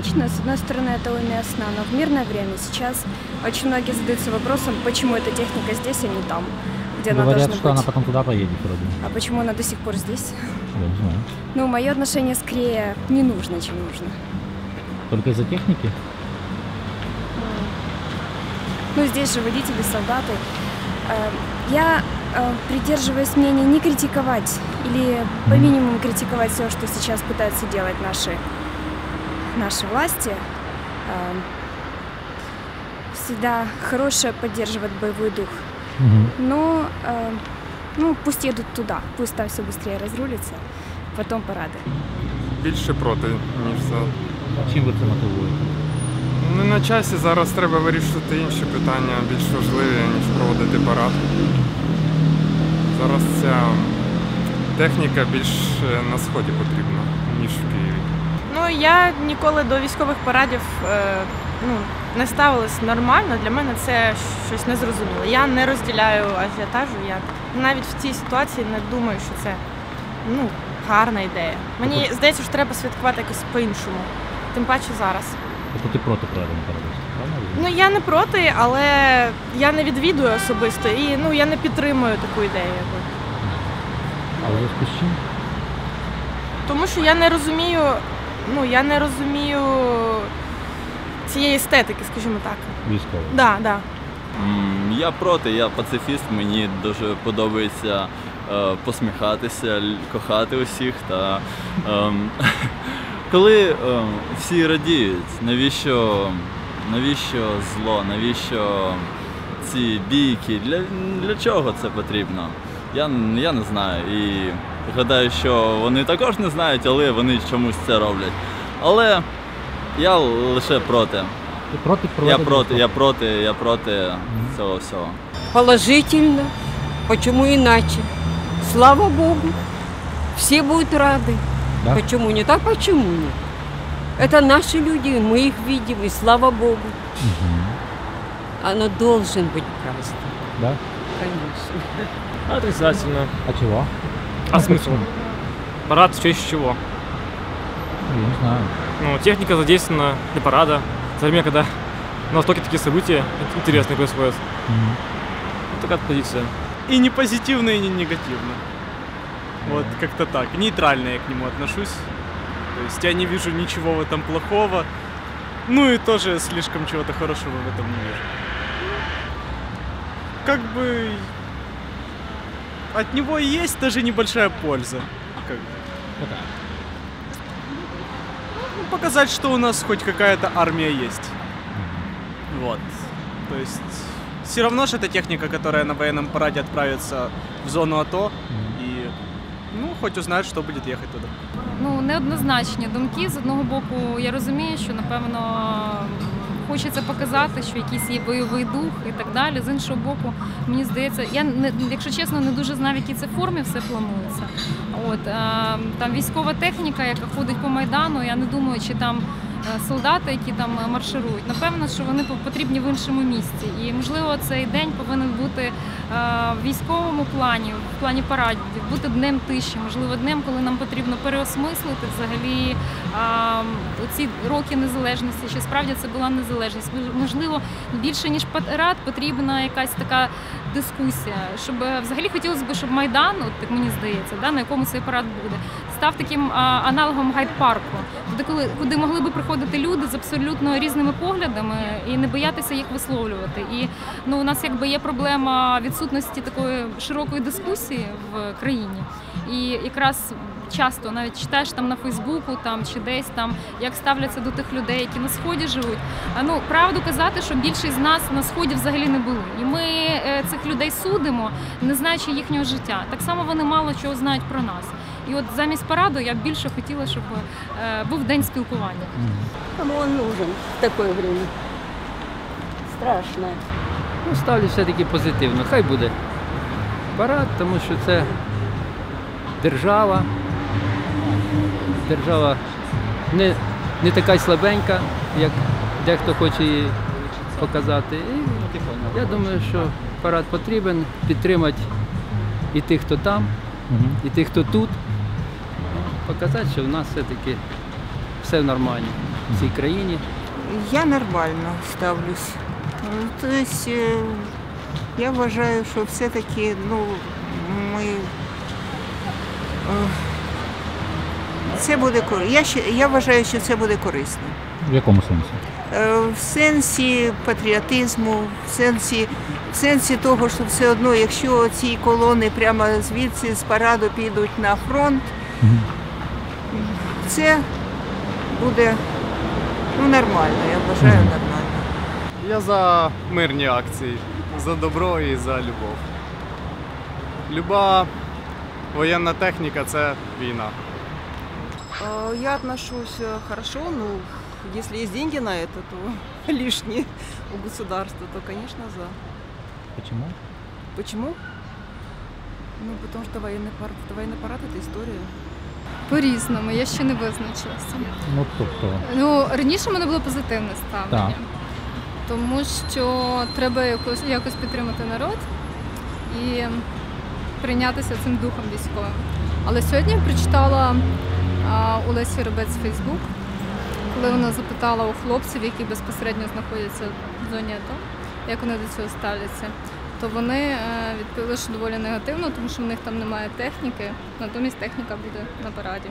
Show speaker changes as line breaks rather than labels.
неоднозначно. С одной стороны, это уместно, но в мирное время сейчас очень многие задаются вопросом, почему эта техника здесь, а не там, где она
Говорят,
должна
что
быть.
она потом туда поедет вроде.
А почему она до сих пор здесь?
Я не знаю.
Ну, мое отношение скорее не нужно, чем нужно.
Только из-за техники?
Ну, здесь же водители, солдаты. Э, Я э, придерживаюсь мнения не критиковать или по минимуму критиковать все, что сейчас пытаются делать наши, наши власти. Э, Всегда хорошее поддерживать боевой дух.
Угу.
Но э, ну, пусть едут туда, пусть там все быстрее разрулится, потом парады.
Більше проти, ніж за.
Чим ви це мотивуєте?
Ну, на часі зараз треба вирішувати інші питання, більш важливі, ніж проводити парад. Зараз ця техніка більш е, на сході потрібна, ніж в Києві.
Ну я ніколи до військових парадів е, ну, не ставилась нормально. Для мене це щось незрозуміле. Я не розділяю ажіотажу. Я навіть в цій ситуації не думаю, що це ну, гарна ідея. Мені здається, що треба святкувати якось по-іншому. Тим паче зараз.
Тобто ти проти проведення парадоксу, правильно?
Ну я не проти, але я не відвідую особисто і ну я не підтримую таку ідею. Якби.
А у з чим?
Тому що я не розумію, ну я не розумію цієї естетики, скажімо так.
Військово.
Да, да.
Я проти, я пацифіст, мені дуже подобається е, посміхатися, кохати усіх. Та ем, коли ем, всі радіють, навіщо, навіщо зло, навіщо ці бійки? Для, для чого це потрібно? Я, я не знаю. І гадаю, що вони також не знають, але вони чомусь це роблять. Але я лише проти.
Ти проти
Я
проведення?
проти, я проти, я проти цього всього.
Положительно. Почему иначе? Слава Богу. Все будут рады.
Да?
Почему не так? Почему нет? Это наши люди, мы их видим, и слава Богу.
Мгм.
Оно должен быть праздник,
Да?
конечно.
Отрицательно.
А чего?
А смысл? Парад в честь чего?
Я не знаю.
Ну, техника задействована для парада. То время, когда на Востоке такие события интересные происходят.
Мгм.
Вот такая позиция.
и не позитивно, и не негативно. Вот как-то так. Нейтрально я к нему отношусь. То есть я не вижу ничего в этом плохого. Ну и тоже слишком чего-то хорошего в этом не вижу. Как бы от него и есть даже небольшая польза. Как.
Какая?
Ну, показать, что у нас хоть какая-то армия есть. Вот. То есть все равно же это техника, которая на военном параде отправится в зону АТО и ну, хоть узнать, что будет ехать туда.
Ну, неоднозначні думки. З одного боку, я розумію, що напевно хочеться показати, що якийсь є бойовий дух і так далі. З іншого боку, мені здається, я не якщо чесно, не дуже знав, в якій це формі все планується. От е, там військова техніка, яка ходить по майдану. Я не думаю, чи там. Е, Солдати, які там е, марширують, напевно, що вони по- потрібні в іншому місці. І можливо, цей день повинен бути е, в військовому плані, в плані парадів, бути днем тиші, можливо, днем, коли нам потрібно переосмислити взагалі ці роки незалежності, чи справді це була незалежність. Можливо, більше ніж парад потрібна якась така дискусія, щоб взагалі хотілося б, щоб майдан, от так мені здається, да, на якому цей парад буде, став таким аналогом гайд-парку, коли куди могли би приходити люди з абсолютно різними поглядами і не боятися їх висловлювати. І ну у нас якби є проблема відсутності такої широкої дискусії в країні. І якраз часто навіть читаєш там на Фейсбуку там чи десь там, як ставляться до тих людей, які на сході живуть. А ну правду казати, що більшість з нас на сході взагалі не були. І ми е, цих людей судимо, не знаючи їхнього життя. Так само вони мало чого знають про нас. І от замість параду я б більше хотіла, щоб е, був день спілкування.
Кому он нужен в такое время? Страшно.
Ну, ставлю все-таки позитивно. Хай буде парад, тому що це держава. Держава не, не така слабенька, як дехто хоче її показати. І я думаю, що парад потрібен підтримати і тих, хто там, І тих, хто тут. Показати, що в нас все-таки все нормально. в цій країні.
Я нормально ставлюсь. Ну, Тобто, е, я вважаю, що все-таки ну, ми. е, Це буде кор- я, ще- я вважаю, що це буде корисно.
В якому сенсі?
Е, В сенсі патріотизму, в сенсі, в сенсі того, що все одно, якщо ці колони прямо звідси з параду підуть на фронт, це буде ну, нормально, я вважаю нормально.
Я за мирні акції, за добро і за любов. Люба воєнна техніка це війна.
Э, Я отношусь э, хорошо, ну, если есть деньги на это, то лишние у государства, то, конечно, за.
Почему?
Почему? Ну, потому что военный парад, это военный парад – это история.
По-різному, я ще не визначилася.
Ну тобто,
Ну, раніше в мене було позитивне ставлення,
Так.
тому що треба якось, якось підтримати народ і прийнятися цим духом військовим. Але сьогодні я прочитала а, у Лесі Робець Фейсбук, коли вона запитала у хлопців, які безпосередньо знаходяться в зоні АТО, як вони до цього ставляться. То вони е, відповіли, що доволі негативно, тому що в них там немає техніки, натомість техніка буде на параді.